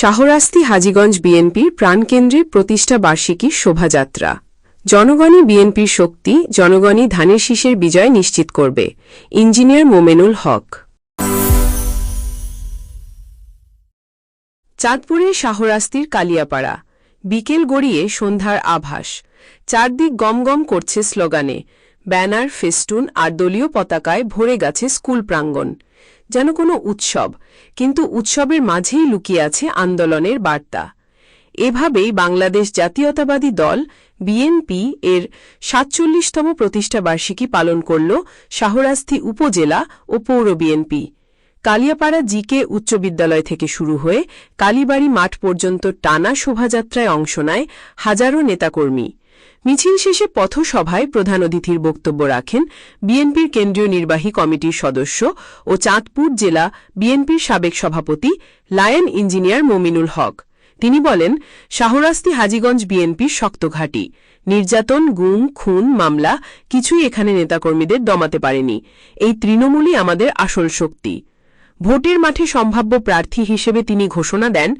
শাহরাস্তি হাজীগঞ্জ বিএনপির প্রাণকেন্দ্রে প্রতিষ্ঠা বার্ষিকীর শোভাযাত্রা। জনগণই বিএনপির শক্তি, জনগণই ধানের শীষের বিজয় নিশ্চিত করবে। ইঞ্জিনিয়ার মোমেনুল হক। চাঁদপুরের শাহরাস্তির কালিয়াপাড়া। বিকেল গড়িয়ে সন্ধ্যার আভাস। চারদিক গমগম করছে স্লোগানে। ব্যানার, ফেস্টুন আর দলীয় পতাকায় ভরে গেছে স্কুল প্রাঙ্গণ। যেন কোনো উৎসব, কিন্তু উৎসবের মাঝেই লুকিয়ে আছে আন্দোলনের বার্তা। এভাবেই বাংলাদেশ জাতীয়তাবাদী দল, বিএনপি, এর সাতচল্লিশতম প্রতিষ্ঠাবার্ষিকী পালন করল শাহরাস্তি উপজেলা ও পৌর বিএনপি। কালিয়াপাড়া জিকে উচ্চ বিদ্যালয় থেকে শুরু হয়ে কালীবাড়ি মাঠ পর্যন্ত টানা শোভাযাত্রায় অংশ নেয় হাজারো নেতাকর্মী। মিছিল শেষে পথসভায় প্রধান অতিথির বক্তব্য রাখেন বিএনপির কেন্দ্রীয় নির্বাহী কমিটির সদস্য ও চাঁদপুর জেলা বিএনপির সাবেক সভাপতি লায়ন ইঞ্জিনিয়ার মমিনুল হক। তিনি বলেন, শাহরাস্তি হাজীগঞ্জ বিএনপির শক্ত ঘাঁটি। নির্যাতন, গুম, খুন, মামলা কিছুই এখানে নেতাকর্মীদের দমাতে পারেনি। এই তৃণমূলই আমাদের আসল শক্তি। ভোটের মাঠে সম্ভাব্য প্রার্থী হিসেবে তিনি ঘোষণা দেন,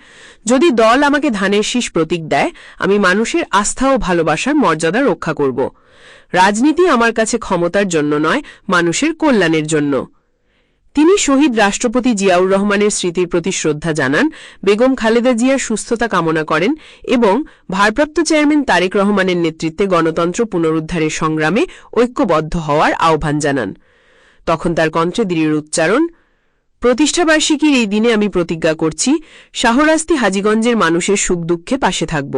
যদি দল আমাকে ধানের শীষ প্রতীক দেয়, আমি মানুষের আস্থা ও ভালোবাসার মর্যাদা রক্ষা করব। রাজনীতি আমার কাছে ক্ষমতার জন্য নয়, মানুষের কল্যাণের জন্য। তিনি শহীদ রাষ্ট্রপতি জিয়াউর রহমানের স্মৃতির প্রতি শ্রদ্ধা জানান, বেগম খালেদা জিয়ার সুস্থতা কামনা করেন এবং ভারপ্রাপ্ত চেয়ারম্যান তারেক রহমানের নেতৃত্বে গণতন্ত্র পুনরুদ্ধারের সংগ্রামে ঐক্যবদ্ধ হওয়ার আহ্বান জানান। তখন তার কণ্ঠে দৃঢ় উচ্চারণ প্রতিষ্ঠাবার্ষিকীর এই দিনে আমি প্রতিজ্ঞা করছি, শাহরাস্তি হাজীগঞ্জের মানুষের সুখ দুঃখে পাশে থাকব।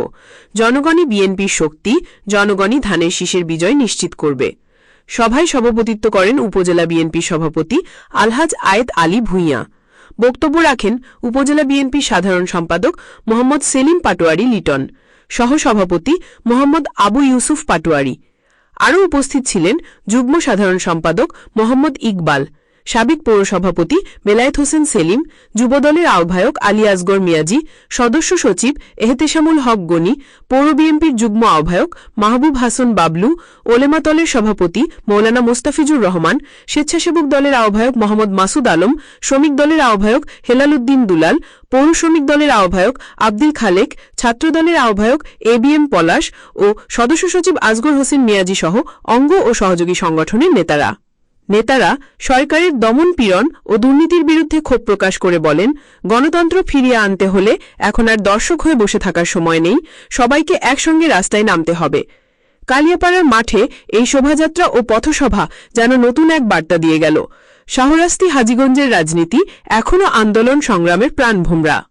জনগণই বিএনপির শক্তি, জনগণই ধানের শীষের বিজয় নিশ্চিত করবে। সভায় সভাপতিত্ব করেন উপজেলা বিএনপি সভাপতি আলহাজ আয়েদ আলী ভূঁইয়া। বক্তব্য রাখেন উপজেলা বিএনপি সাধারণ সম্পাদক মোহাম্মদ সেলিম পাটোয়ারি লিটন, সহসভাপতি মোহাম্মদ আবু ইউসুফ পাটোয়ারি। আরও উপস্থিত ছিলেন যুগ্ম সাধারণ সম্পাদক মোহাম্মদ ইকবাল সাবেক পৌরসভাপতি বেলায়েত হোসেন সেলিম, যুবদলের আহ্বায়ক আলী আসগর মিয়াজি, সদস্য সচিব এহতেশামুল হক গনি, পৌর বিএনপির যুগ্ম আহ্বায়ক মাহবুব হাসান বাবলু ওলেমাতলের সভাপতি মৌলানা মোস্তাফিজুর রহমান, স্বেচ্ছাসেবক দলের আহ্বায়ক মোহাম্মদ মাসুদ আলম, শ্রমিক দলের আহ্বায়ক হেলাল উদ্দিন দুলাল, পৌর শ্রমিক দলের আহ্বায়ক আব্দুল খালেক ছাত্রদলের আহ্বায়ক এ বি এম পলাশ ও সদস্য সচিব আজগর হোসেন মিয়াজি সহ অঙ্গ ও সহযোগী সংগঠনের নেতারা। নেতারা সরকারের দমন পীড়ন ও দুর্নীতির বিরুদ্ধে ক্ষোভ প্রকাশ করে বলেন, গণতন্ত্র ফিরিয়ে আনতে হলে এখন আর দর্শক হয়ে বসে থাকার সময় নেই, সবাইকে একসঙ্গে রাস্তায় নামতে হবে। কালিয়াপাড়ার মাঠে এই শোভাযাত্রা ও পথসভা যেন নতুন এক বার্তা দিয়ে গেল। শাহরাস্তি হাজীগঞ্জের রাজনীতি এখনও আন্দোলন সংগ্রামের প্রাণভোমরা।